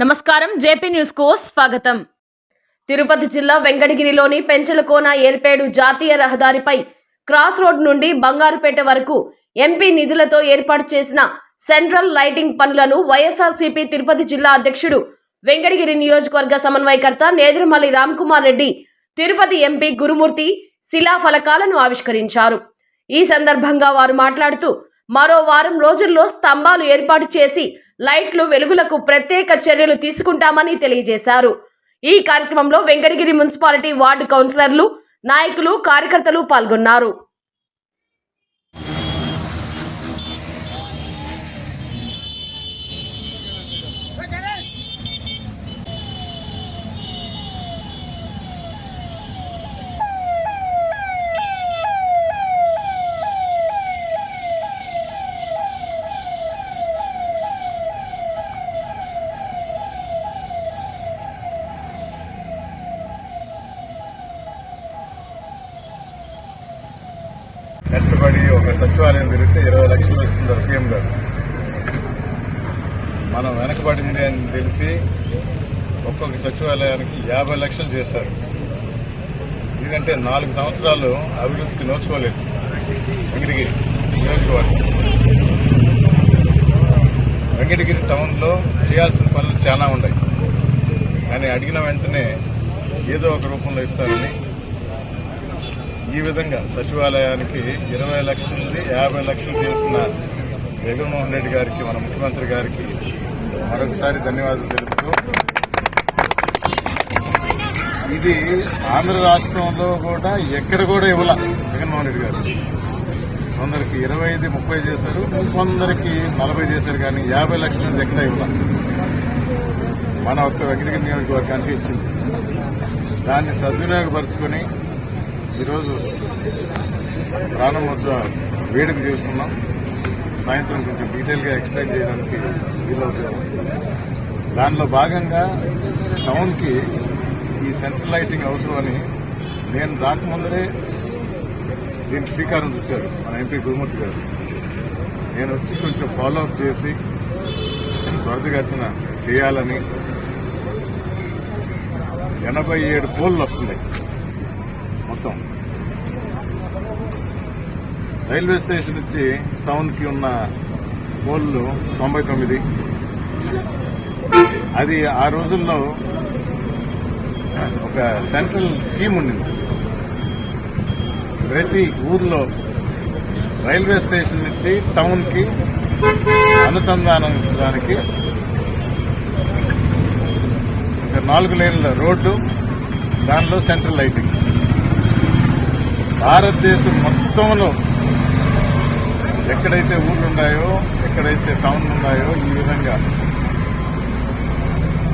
నమస్కారం జేపీ న్యూస్కు స్వాగతం. తిరుపతి జిల్లా వెంకటగిరిలోని పెంచలకోన ఏర్పేడు జాతీయ రహదారిపై క్రాస్ రోడ్ నుండి బంగారుపేట వరకు ఎంపీ నిధులతో ఏర్పాటు చేసిన సెంట్రల్ లైటింగ్ పనులను వైఎస్ఆర్సీపీ తిరుపతి జిల్లా అధ్యక్షుడు వెంకటగిరి నియోజకవర్గ సమన్వయకర్త నేదురుమల్లి రామ్కుమార్ రెడ్డి తిరుపతి ఎంపీ గురుమూర్తి శిలా ఫలకాలను ఆవిష్కరించారు. ఈ సందర్భంగా వారు మాట్లాడుతూ మరో వారం రోజుల్లో స్తంభాలు ఏర్పాటు చేసి లైట్లు వెలుగులకు ప్రత్యేక చర్యలు తీసుకుంటామని తెలియజేశారు. ఈ కార్యక్రమంలో వెంకటగిరి మున్సిపాలిటీ వార్డు కౌన్సిలర్లు నాయకులు కార్యకర్తలు పాల్గొన్నారు. కష్టపడి ఒక సచివాలయం తిరిగితే ఇరవై లక్షలు ఇస్తున్నారు సీఎం గారు. మనం వెనకబడింది అని తెలిసి ఒక్కొక్క సచివాలయానికి యాభై లక్షలు చేశారు. ఎందుకంటే నాలుగు సంవత్సరాలు అభివృద్ధికి నోచుకోలేదు వెంకటగిరి నియోజకవర్గం. వెంకటగిరి టౌన్లో చేయాల్సిన పనులు చాలా ఉన్నాయి. కానీ అడిగిన వెంటనే ఏదో ఒక రూపంలో ఇస్తారని ఈ విధంగా సచివాలయానికి ఇరవై లక్షలది నుండి యాభై లక్షలు చేసిన జగన్మోహన్ రెడ్డి గారికి మన ముఖ్యమంత్రి గారికి మరొకసారి ధన్యవాదాలు తెలుపుతూ ఇది ఆంధ్ర రాష్ట్రంలో కూడా ఎక్కడ కూడా ఇవ్వాల జగన్మోహన్ రెడ్డి గారు. కొందరికి ఇరవై ఐదు ముప్పై చేశారు కొందరికి నలభై చేశారు కానీ యాభై లక్షల నుంచి ఎక్కడ ఇవ్వాల. మన ఒక్క వ్యక్తిగత నియోజకవర్గానికి ఇచ్చింది. దాన్ని సద్వినియోగపరుచుకొని ఈరోజు ప్రారంభోత్సవ వేడుక చేసుకున్నాం. సాయంత్రం కొంచెం డీటెయిల్గా ఎక్స్ప్లెయిన్ చేయడానికి వీలవుతుంది దానిలో భాగంగా టౌన్కి ఈ సెంట్రల్ లైటింగ్ అవసరమని నేను రాకముందరే దీనికి శ్రీకారం చుట్టారు మన ఎంపీ గురుమూర్తి గారు. నేను వచ్చి కొంచెం ఫాలోఅప్ చేసి త్వరితగతిన చేయాలని ఎనభై ఏడు పోల్లు వస్తున్నాయి మొత్తం. రైల్వే స్టేషన్ నుంచి టౌన్కి ఉన్న పోల్లు తొంభై తొమ్మిది. అది ఆ రోజుల్లో ఒక సెంట్రల్ స్కీమ్ ఉండింది. ప్రతి ఊర్లో రైల్వే స్టేషన్ నుంచి టౌన్కి అనుసంధానించడానికి ఒక నాలుగు లేన్ల రోడ్డు దానిలో సెంట్రల్ లైటింగ్. భారతదేశం మొత్తంలో ఎక్కడైతే ఊళ్ళు ఉన్నాయో ఎక్కడైతే టౌన్లు ఉన్నాయో ఈ విధంగా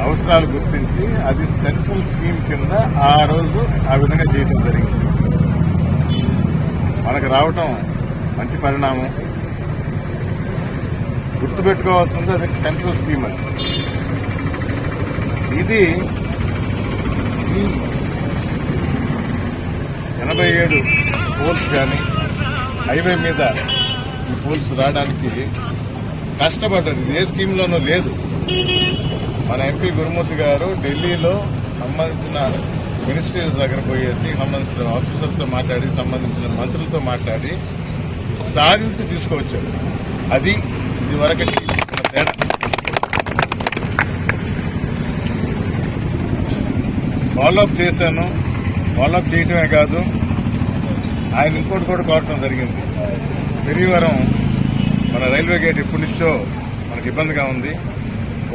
అవసరాలు గుర్తించి అది సెంట్రల్ స్కీమ్ కింద ఆ రోజు ఆ విధంగా చేయడం జరిగింది. మనకు రావటం మంచి పరిణామం. గుర్తుపెట్టుకోవాల్సింది అది సెంట్రల్ స్కీమ్ అది. ఇది ఈ ఎనభై ఏడు పోల్స్ కానీ హైవే మీద ఈ పోల్స్ రావడానికి కష్టపడ్డారు ఇది ఏ స్కీమ్లోనూ లేదు. మన ఎంపీ గురుమూర్తి గారు ఢిల్లీలో సంబంధించిన మినిస్ట్రీస్ దగ్గర పోయేసి సంబంధించిన ఆఫీసర్తో మాట్లాడి సంబంధించిన మంత్రులతో మాట్లాడి సాధించి తీసుకువచ్చారు. అది ఇది వరకటి తేడా. ఫాలోఅప్ చేశాను. ఫాలోఅప్ చేయటమే కాదు ఆయన ఇంకోటి కూడా కోరటం జరిగింది. పెరిగివరం మన రైల్వే గేట్ ఎప్పటి నుంచో మనకి ఇబ్బందిగా ఉంది.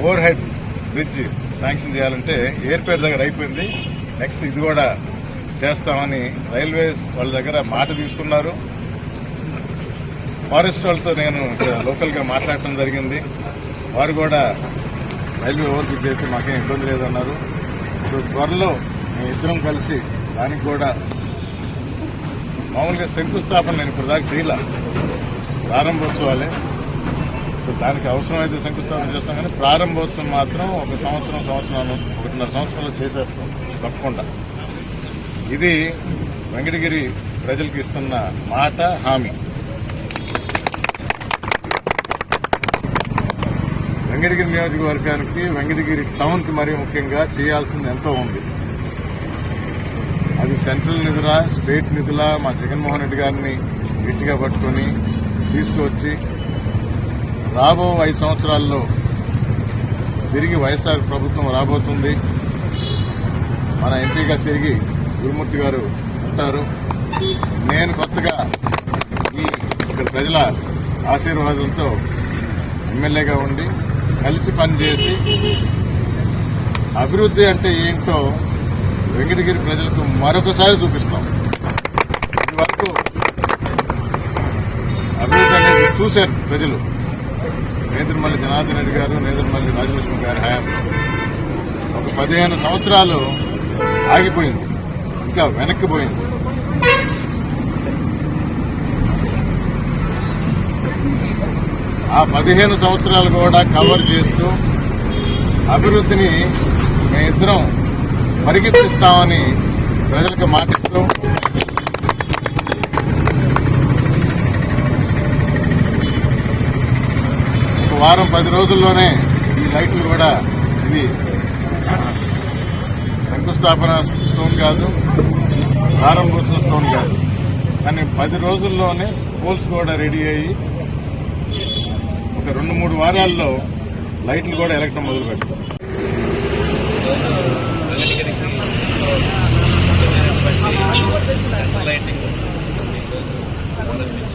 ఓవర్ హెడ్ బ్రిడ్జ్ శాంక్షన్ చేయాలంటే ఎయిర్పేర్ దగ్గర అయిపోయింది. నెక్స్ట్ ఇది కూడా చేస్తామని రైల్వేస్ వాళ్ళ దగ్గర మాట తీసుకున్నారు. ఫారెస్ట్ వాళ్ళతో నేను లోకల్గా మాట్లాడటం జరిగింది. వారు కూడా రైల్వే ఓవర్ బ్రిడ్జ్ అయితే మాకేం ఇబ్బంది లేదన్నారు. ఇప్పుడు త్వరలో మేము ఇద్దరం కలిసి దానికి కూడా మామూలుగా శంకుస్థాపన నేను ఇప్పుడు దాకా చేయాల. ప్రారంభోత్సవాలే. సో దానికి అవసరమైతే శంకుస్థాపన చేస్తాం కానీ ప్రారంభోత్సవం మాత్రం ఒక సంవత్సరం సంవత్సరం ఒకటిన్నర సంవత్సరంలో చేసేస్తాం తప్పకుండా. ఇది వెంకటగిరి ప్రజలకు ఇస్తున్న మాట హామీ. వెంకటగిరి నియోజకవర్గానికి వెంకటగిరి టౌన్కి మరీ ముఖ్యంగా చేయాల్సింది ఎంతో ఉంది. అది సెంట్రల్ నిధుల స్టేట్ నిధుల మా జగన్మోహన్ రెడ్డి గారిని గట్టిగా పట్టుకొని తీసుకువచ్చి రాబో ఐదు సంవత్సరాల్లో తిరిగి వైఎస్ఆర్ ప్రభుత్వం రాబోతుంది. మన ఎంపీగా తిరిగి గురుమూర్తి గారు ఉంటారు. నేను కొత్తగా ఈ ఇక్కడ ప్రజల ఆశీర్వాదంతో ఎమ్మెల్యేగా ఉండి కలిసి పనిచేసి అభివృద్ధి అంటే ఏంటో వెంకటగిరి ప్రజలకు మరొకసారి చూపిస్తాం. ఇదివరకు అభివృద్ధి అనేది చూశారు ప్రజలు. నేదురుమల్లి జనార్దన్ రెడ్డి గారు నేతర్మల్లి రాజలక్ష్మి గారి హయాం. ఒక పదిహేను సంవత్సరాలు ఆగిపోయింది. ఇంకా వెనక్కిపోయింది ఆ పదిహేను సంవత్సరాలు కూడా కవర్ చేస్తూ అభివృద్ధిని మేమిద్దరం పరిగెత్తిస్తామని ప్రజలకు మాటిస్తూ ఒక వారం పది రోజుల్లోనే ఈ లైట్లు కూడా ఇది శంకుస్థాపన స్టోన్ కాదు ప్రారంభోత్సవ స్టోన్ కాదు. కానీ పది రోజుల్లోనే పోల్స్ కూడా రెడీ అయ్యి ఒక రెండు మూడు వారాల్లో లైట్లు కూడా ఎలక్ట్రం మొదలు వెంకటగిరికి సెంట్రల్ లైటింగ్ సిస్టమ్ ఈరోజు ప్రారంభించాం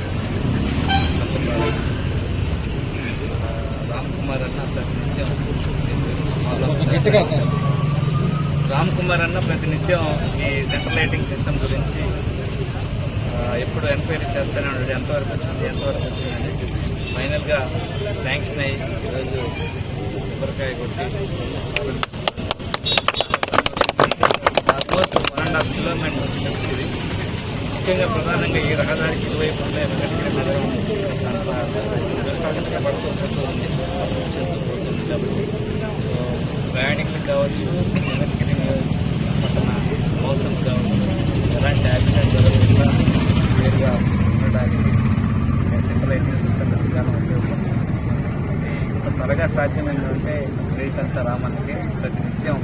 రామ్ కుమార్ అన్న ప్రతినిత్యం గట్టిగా సార్ రామ్ కుమార్ అన్న ప్రతినిత్యం ఈ సెంట్రల్ లైటింగ్ సిస్టమ్ గురించి ఎప్పుడు ఎంక్వైరీ చేస్తూనే ఉన్నాడు ఎంతవరకు వచ్చింది ఎంతవరకు వచ్చిందని ఫైనల్గా శాంక్షన్ అయ్యి ఈరోజు కొబ్బరికాయ కొట్టి almost one and half kilometres వచ్చింది. ముఖ్యంగా ప్రధానంగా ఈ రహదారికి ఇరువైపు ఉండే వెంకటగిరి నగరం కాస్త దుష్ప్రగతిగా ఉంది. కాబట్టి ప్రయాణికులకు కావచ్చు సాధ్యమైందంటే రేట్ అంతా రామన్నకి ప్రతినిత్యం